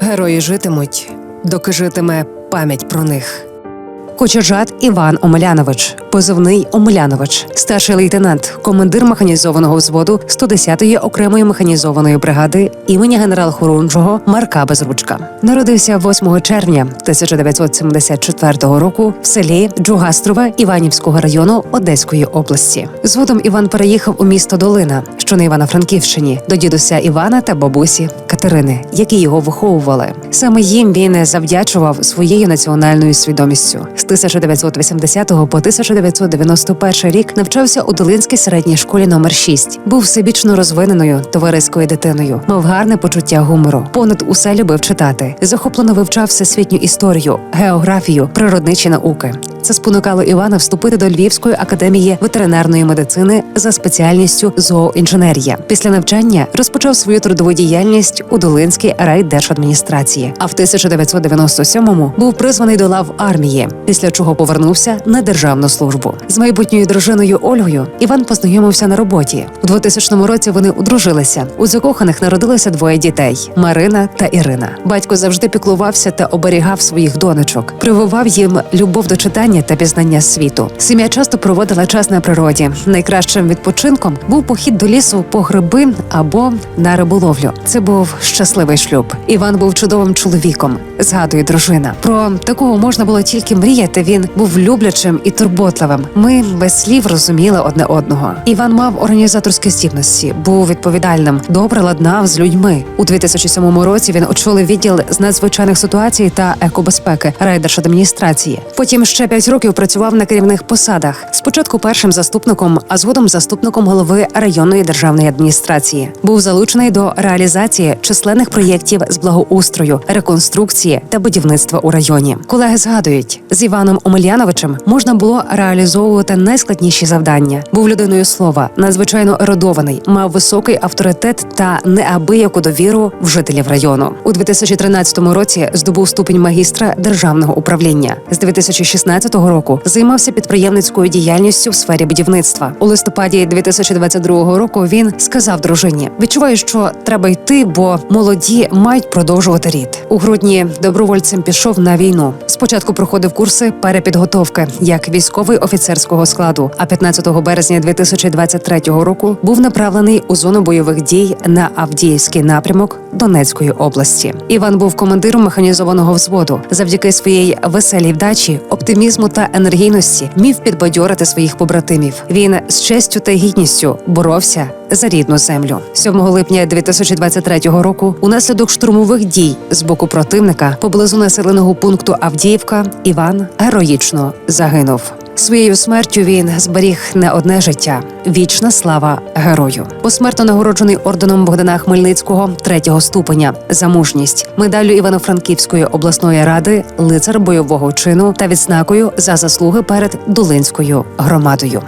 Герої житимуть, доки житиме пам'ять про них. Кочержат Іван Омелянович, позивний Омелянович, старший лейтенант, командир механізованого взводу 110-ї окремої механізованої бригади імені генерал-хорунжого Марка Безручка. Народився 8 червня 1974 року в селі Джугастрове Іванівського району Одеської області. Згодом Іван переїхав у місто Долина, що на Івано-Франківщині, до дідуся Івана та бабусі Катерини, які його виховували. Саме їм він завдячував своєю національною свідомістю. З 1980 по 1991 рік навчався у Долинській середній школі номер 6. Був всебічно розвиненою товариською дитиною, мав гарне почуття гумору. Понад усе любив читати. Захоплено вивчав всесвітню історію, географію, природничі науки. Це спонукало Івана вступити до Львівської академії ветеринарної медицини за спеціальністю зооінженерія. Після навчання розпочав свою трудову діяльність у Долинській райдержадміністрації. А в 1997-му був призваний до лав армії, після чого повернувся на державну службу. З майбутньою дружиною Ольгою Іван познайомився на роботі. У 2000 році вони одружилися. У закоханих народилося двоє дітей Марина та Ірина. Батько завжди піклувався та оберігав своїх донечок, прививав їм любов до читання та пізнання світу. Сім'я часто проводила час на природі. Найкращим відпочинком був похід до лісу по гриби або на риболовлю. Це був щасливий шлюб. Іван був чудовим чоловіком. Згадує дружина. Про такого можна було тільки мріяти. Він був люблячим і турботливим. Ми без слів розуміли одне одного. Іван мав організаторські здібності, був відповідальним, добре ладнав з людьми. У 2007 році він очолив відділ з надзвичайних ситуацій та екобезпеки райдержадміністрації. Потім ще п'ять років працював на керівних посадах. Спочатку першим заступником, а згодом заступником голови районної державної адміністрації. Був залучений до реалізації численних проєктів з благоустрою, реконструкції та будівництва у районі. Колеги згадують, з Іваном Омельяновичем можна було реалізовувати найскладніші завдання. Був людиною слова, надзвичайно ерудований, мав високий авторитет та неабияку довіру в жителів району. У 2013 році здобув ступінь магістра державного управління. З 2016 року займався підприємницькою діяльністю в сфері будівництва. У листопаді 2022 року він сказав дружині: відчуваю, що треба йти, бо молоді мають продовжувати рід. У грудні добровольцем пішов на війну. Спочатку проходив курси перепідготовки як військовий офіцерського складу. А 15 березня 2023 року був направлений у зону бойових дій на Авдіївський напрямок Донецької області. Іван був командиром механізованого взводу. Завдяки своїй веселій вдачі, оптимізму та енергійності міг підбадьорити своїх побратимів. Він з честю та гідністю боровся за рідну землю. 7 липня 2023 року, унаслідок штурмових дій з боку противника поблизу населеного пункту Авдіївка, Іван героїчно загинув. Своєю смертю він зберіг не одне життя. Вічна слава герою. Посмертно нагороджений орденом Богдана Хмельницького третього ступеня за мужність, медаллю Івано-Франківської обласної ради, лицар бойового чину та відзнакою за заслуги перед Долинською громадою.